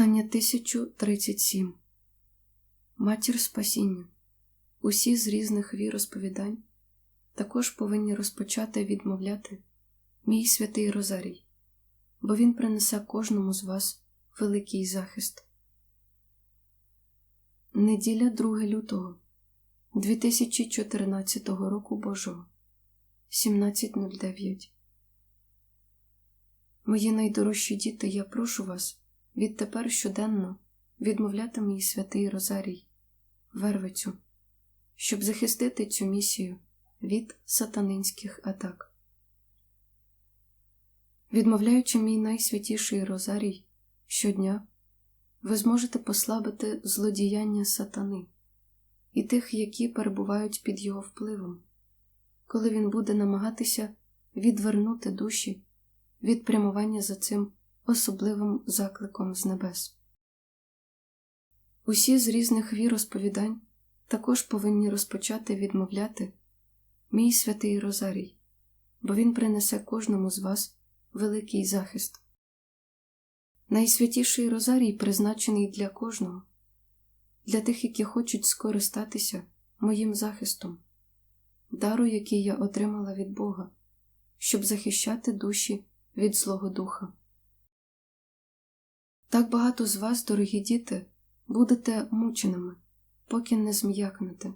Послання 1037 Матір Спасіння. Усі з різних віросповідань також повинні розпочати відмовляти мій святий Розарій, бо він принесе кожному з вас великий захист. Неділя 2 лютого 2014 року Божого 17.09 Мої найдорожчі діти, я прошу вас відтепер щоденно відмовляти мій святий Розарій, Вервицю, щоб захистити цю місію від сатанинських атак. Відмовляючи мій найсвятіший Розарій щодня, ви зможете послабити злодіяння сатани і тих, які перебувають під його впливом, коли він буде намагатися відвернути душі від прямування за цим особливим закликом з небес. Усі з різних віросповідань також повинні розпочати відмовляти мій святий Розарій, бо він принесе кожному з вас великий захист. Найсвятіший Розарій призначений для кожного, для тих, які хочуть скористатися моїм захистом, дару, який я отримала від Бога, щоб захищати душі від Злого Духа. Так багато з вас, дорогі діти, будете мученими, поки не зм'якнете.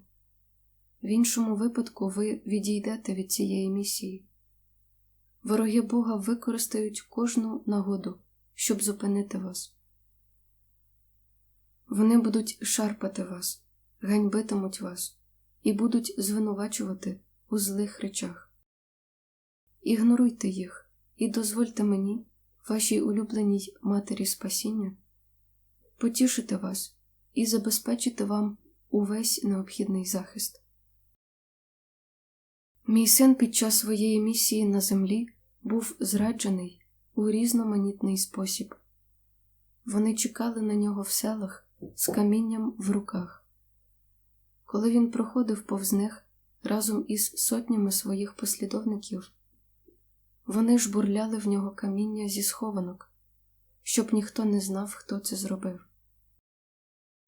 В іншому випадку ви відійдете від цієї місії. Вороги Бога використають кожну нагоду, щоб зупинити вас. Вони будуть шарпати вас, ганьбитимуть вас і будуть звинувачувати у злих речах. Ігноруйте їх і дозвольте мені вашій улюбленій матері спасіння, потішити вас і забезпечити вам увесь необхідний захист. Мій син під час своєї місії на землі був зраджений у різноманітний спосіб. Вони чекали на нього в селах з камінням в руках. Коли він проходив повз них разом із сотнями своїх послідовників, вони жбурляли в нього каміння зі схованок, щоб ніхто не знав, хто це зробив.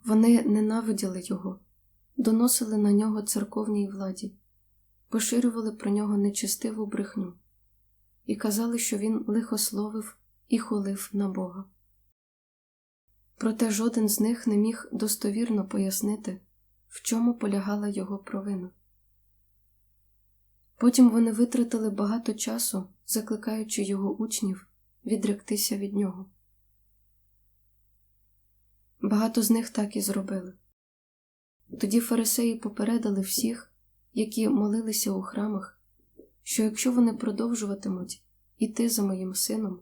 Вони ненавиділи його, доносили на нього церковній владі, поширювали про нього нечестиву брехню і казали, що він лихословив і хулив на Бога. Проте жоден з них не міг достовірно пояснити, в чому полягала його провина. Потім вони витратили багато часу, закликаючи його учнів відректися від нього. Багато з них так і зробили. Тоді фарисеї попередили всіх, які молилися у храмах, що якщо вони продовжуватимуть іти за моїм сином,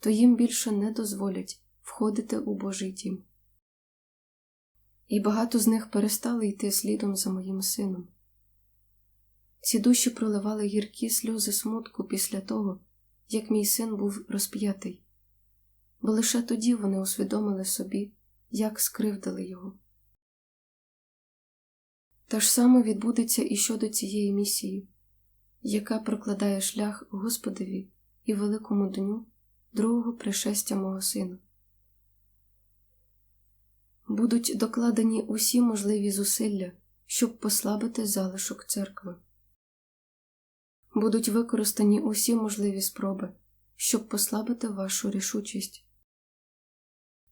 то їм більше не дозволять входити у Божий дім. І багато з них перестали йти слідом за моїм сином. Ці душі проливали гіркі сльози смутку після того, як мій син був розп'ятий, бо лише тоді вони усвідомили собі, як скривдили його. Те ж саме відбудеться і щодо цієї місії, яка прокладає шлях Господові і великому дню другого пришестя мого сина. Будуть докладені усі можливі зусилля, щоб послабити залишок церкви будуть використані усі можливі спроби, щоб послабити вашу рішучість.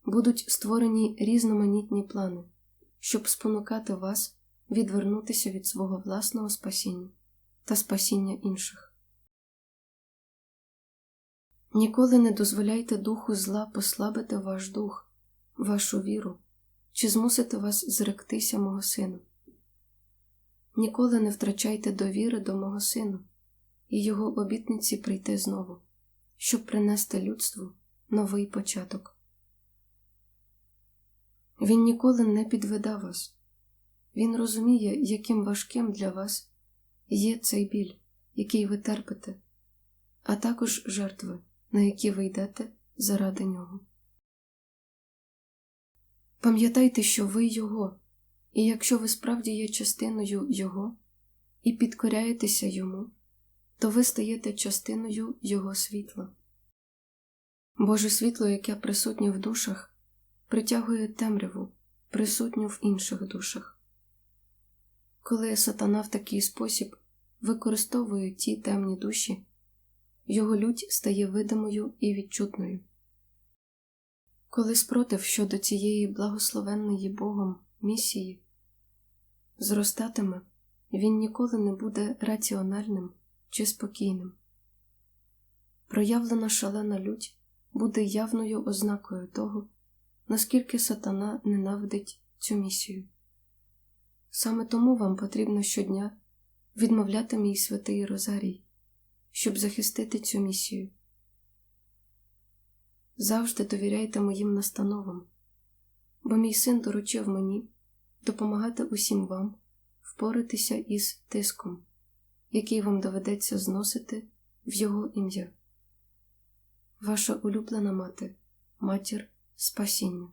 Будуть створені різноманітні плани, щоб спонукати вас відвернутися від свого власного спасіння та спасіння інших. Ніколи не дозволяйте духу зла послабити ваш дух, вашу віру чи змусити вас зректися мого сина. Ніколи не втрачайте довіри до мого сина і його обітниці прийти знову, щоб принести людству новий початок. Він ніколи не підведе вас, він розуміє, яким важким для вас є цей біль, який ви терпите, а також жертви, на які ви йдете заради нього. Пам'ятайте, що ви Його, і якщо ви справді є частиною Його і підкоряєтеся йому, то ви стаєте частиною Його світла. Боже світло, яке присутнє в душах, притягує темряву, присутню в інших душах. Коли сатана в такий спосіб використовує ті темні душі, його лють стає видимою і відчутною. Коли спротив щодо цієї благословенної Богом місії зростатиме, він ніколи не буде раціональним чи спокійним. Проявлена шалена лють буде явною ознакою того, наскільки сатана ненавидить цю місію. Саме тому вам потрібно щодня відмовляти мій святий Розарій, щоб захистити цю місію. Завжди довіряйте моїм настановам, бо мій син доручив мені допомагати усім вам впоратися із тиском, який вам доведеться зносити в його ім'я. Ваша улюблена мати, матір спасіння.